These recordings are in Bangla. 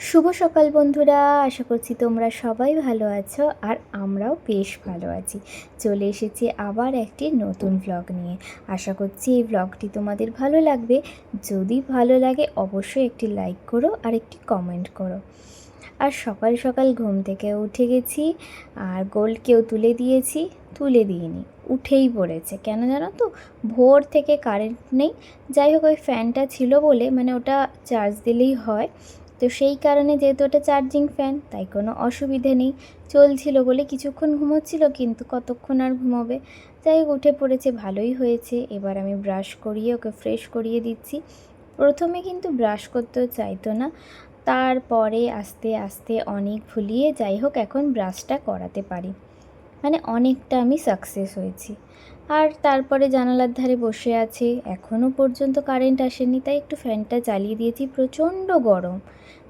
শুভ সকাল বন্ধুরা, আশা করছি তোমরা সবাই ভালো আছো আর আমরাও বেশ ভালো আছি। চলে এসেছি আবার একটি নতুন ভ্লগ নিয়ে। আশা করছি এই ভ্লগটি তোমাদের ভালো লাগবে। যদি ভালো লাগে, অবশ্যই একটি লাইক করো আর একটি কমেন্ট করো। আর সকাল সকাল ঘুম থেকে উঠে গেছি আর গোল্ডকেও তুলে দিয়েছি, তুলে দিইনি, উঠেই পড়েছে। কেন জানো তো? ভোর থেকে কারেন্ট নেই। যাই হোক, ওই ফ্যানটা ছিল বলে মানে ওটা চার্জ দিলেই হয়। তো সেই কারণে যেহেতু ওটা চার্জিং ফ্যান তাই কোনো অসুবিধে নেই। চলছিল বলে কিছুক্ষণ ঘুমোচ্ছিল, কিন্তু কতক্ষণ আর ঘুমোবে? যাই উঠে পড়েছে, ভালোই হয়েছে। এবার আমি ব্রাশ করিয়ে ওকে ফ্রেশ করিয়ে দিচ্ছি। প্রথমে কিন্তু ব্রাশ করতেও চাইতো না। তারপরে আস্তে আস্তে অনেক ভুলিয়ে যাই হোক, এখন ব্রাশটা করাতে পারি। মানে অনেকটা আমি সাকসেস হয়েছি। আর তারপরে জানালার ধারে বসে আছে এখনও পর্যন্ত কারেন্ট আসেনি, তাই একটু ফ্যানটা চালিয়ে দিয়েছি, প্রচণ্ড গরম।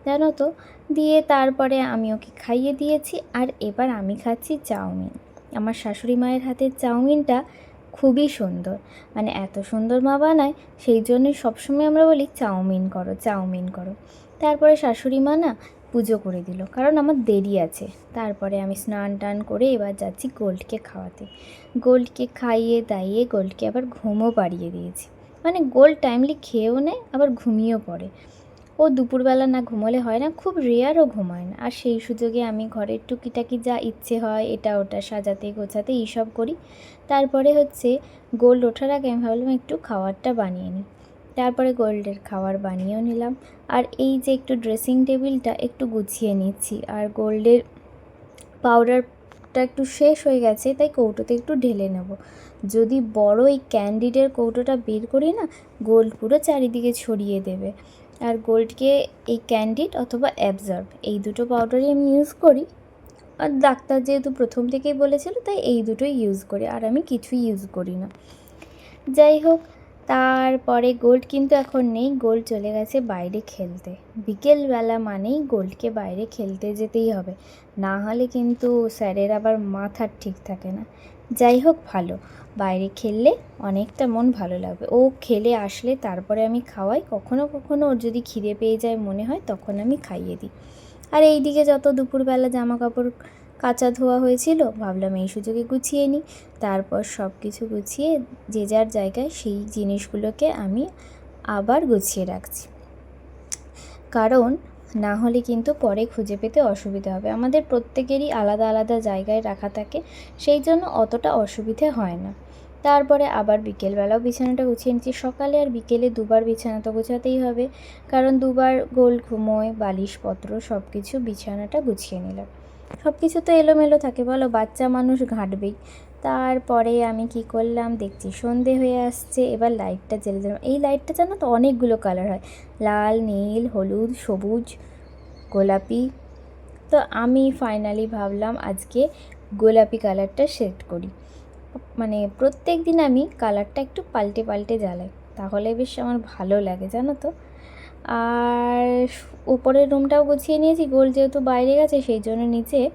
জানো তো, দিয়ে তারপরে আমি ওকে খাইয়ে দিয়েছি, আর এবার আমি খাচ্ছি চাউমিন। আমার শাশুড়ি মায়ের হাতের চাউমিনটা খুবই সুন্দর। মানে এত সুন্দর মা বানায়, সেই জন্যই সবসময় আমরা বলি চাউমিন করো চাউমিন করো। তারপরে শাশুড়ি মা না পুজো করে দিল। কারণ আমার দেরি আছে। তারপরে আমি স্নান টান করে এবার যাচ্ছি গোল্ডকে খাওয়াতে। গোল্ডকে খাইয়ে দাইয়ে গোল্ডকে আবার ঘুমও পাড়িয়ে দিয়েছি। মানে গোল্ড টাইমলি খেয়েও নেয়, আবার ঘুমিয়েও পড়ে। ও দুপুরবেলা না ঘুমোলে হয় না, খুব রেয়ারও ঘুমায় না। আর সেই সুযোগে আমি ঘরের টুকিটাকি যা ইচ্ছে হয়, এটা ওটা সাজাতে গোছাতে এইসব করি। তারপরে হচ্ছে গোল্ড ওঠার আগে আমি ভাবলাম একটু খাবারটা বানিয়ে নিই। তারপরে গোল্ডের খাবার বানিয়েও নিলাম। আর এই যে একটু ড্রেসিং টেবিলটা একটু গুছিয়ে নিচ্ছি। আর গোল্ডের পাউডারটা একটু শেষ হয়ে গেছে, তাই কৌটোতে একটু ঢেলে নেব। যদি বড় এই ক্যান্ডিডের কৌটোটা বের করি না, গোল্ড পুরো চারিদিকে ছড়িয়ে দেবে। আর গোল্ডকে এই ক্যান্ডিড অথবা অ্যাবজর্ব এই দুটো পাউডারই আমি ইউজ করি। আর ডাক্তার যেহেতু প্রথম থেকেই বলেছিল, তাই এই দুটোই ইউজ করি। আর আমি কিছুই ইউজ করি না। যাই হোক তারপরে গোল্ড কিন্তু এখন নেই গোল্ড চলে গেছে বাইরে খেলতে। বিকেলবেলা মানেই গোল্ডকে বাইরে খেলতে যেতেই হবে। না হলে কিন্তু স্যারের আবার মাথার ঠিক থাকে না। যাই হোক, ভালো। বাইরে খেললে অনেকটা মন ভালো লাগবে। ও খেলে আসলে তারপরে আমি খাওয়াই। কখনো কখনো ওর যদি খিদে পেয়ে যায় মনে হয়, তখন আমি খাইয়ে দিই। আর এইদিকে যত দুপুরবেলা জামা কাপড় কাচা ধোয়া হয়েছিল, ভাবলাম এই সুযোগে গুছিয়ে নিই। তারপর সব কিছু গুছিয়ে যে যার জায়গায় সেই জিনিসগুলোকে আমি আবার গুছিয়ে রাখছি। কারণ না হলে কিন্তু পরে খুঁজে পেতে অসুবিধা হবে। আমাদের প্রত্যেকেরই আলাদা আলাদা জায়গায় রাখা থাকে, সেই জন্য অতটা অসুবিধে হয় না। তারপরে আবার বিকেলবেলাও বিছানাটা গুছিয়ে নিচ্ছি। সকালে আর বিকেলে দুবার বিছানা তো গোছাতেই হবে। কারণ দুবার গোল ঘুমোয়, বালিশপত্র সব কিছু বিছানাটা গুছিয়ে নিলাম। সব কিছু তো এলোমেলো থাকে, বলো বাচ্চা মানুষ ঘাঁটবেই। তারপরে আমি কি করলাম, দেখছি সন্ধে হয়ে আসছে, এবার লাইটটা জ্বেলে দিলাম। এই লাইটটা জানো তো অনেকগুলো কালার হয়। লাল, নীল, হলুদ, সবুজ, গোলাপি। তো আমি ফাইনালি ভাবলাম আজকে গোলাপি কালারটা সেট করি। মানে প্রত্যেক দিন আমি কালারটা একটু পাল্টে পাল্টে জ্বালাই। তাহলে বেশ আমার ভালো লাগে, জানো তো? আর উপরের রুমটাও গুছিয়ে নিয়েছি, গোল যেহেতু বাইরে গেছে সেই জন্য নিচে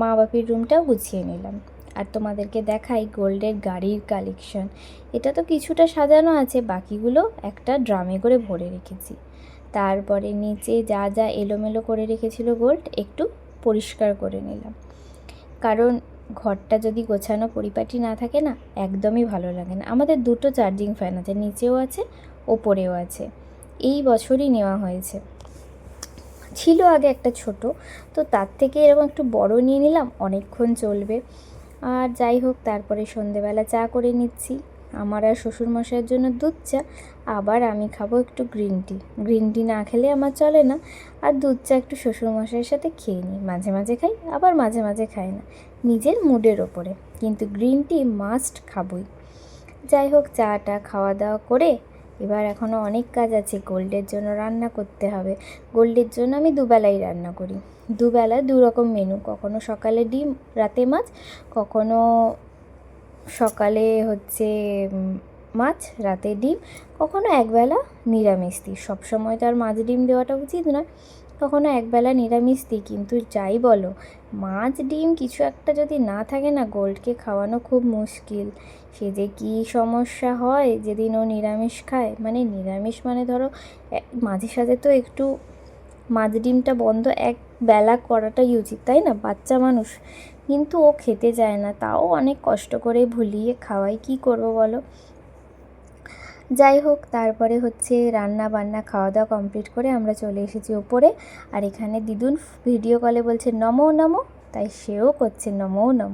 মা বাপির রুমটাও গুছিয়ে নিলাম। আর তোমাদেরকে দেখাই গোল্ডের গাড়ির কালেকশন। এটা তো কিছুটা সাজানো আছে, বাকিগুলো একটা ড্রামে করে ভরে রেখেছি। তারপরে নিচে যা যা এলোমেলো করে রেখেছিল গোল্ড, একটু পরিষ্কার করে নিলাম। কারণ ঘরটা যদি গোছানো পরিপাটি না থাকে না, একদমই ভালো লাগে না। আমাদের দুটো চার্জিং ফ্যান আছে, নিচেও আছে, ওপরেও আছে। এই বছরই নেওয়া হয়েছে। ছিল আগে একটা ছোট, তো তার থেকে এরকম একটু বড় নিয়ে নিলাম, অনেকক্ষণ চলবে। আর যাই হোক, তারপরে সন্ধেবেলা চা করে নিচ্ছি। আমার আর শ্বশুরমশাইয়ের জন্য দুধ চা, আবার আমি খাব একটু গ্রিন টি। গ্রিন টি না খেলে আমার চলে না, আর দুধ চা একটু শ্বশুরমশাইয়ের সাথে খেয়ে নিই। মাঝে মাঝে খাই, আবার মাঝে মাঝে খাই না। নিজের মুডের ওপরে। কিন্তু গ্রিন টি মাস্ট খাবই। যাই হোক চাটা খাওয়া দাওয়া করে এবার এখনও অনেক কাজ আছে, গোল্ডের জন্য রান্না করতে হবে। গোল্ডের জন্য আমি দুবেলাই রান্না করি। দুবেলা দু রকম মেনু কখনো সকালে ডিম, রাতে মাছ, কখনো সকালে হচ্ছে মাছ, রাতে ডিম, কখনো একবেলা নিরামিষ দিই সবসময় তো আর মাছ ডিম দেওয়াটা উচিত নয়। কখনো একবেলা নিরামিষ দিই, কিন্তু যাই বলো, মাছ, ডিম কিছু একটা যদি না থাকে না গোল্ডকে খাওয়ানো খুব মুশকিল। সে যে কী সমস্যা হয় যেদিন ও নিরামিষ খায়? মানে নিরামিষ মানে ধরো মাঝে সাঝে তো একটু মাছ, ডিমটা বন্ধ এক বেলা করাটাই উচিত, তাই না? বাচ্চা মানুষ। কিন্তু ও খেতে চায় না, তাও অনেক কষ্ট করে ভুলিয়ে খাওয়াই কি করব বলো? যাই হোক, তারপরে হচ্ছে রান্না বান্না খাওয়া দাওয়া কমপ্লিট করে আমরা চলে এসেছি ওপরে আর এখানে দিদুন ভিডিও কলে বলছে, নমো নমো। তাই সেও করছে, নমো নমো।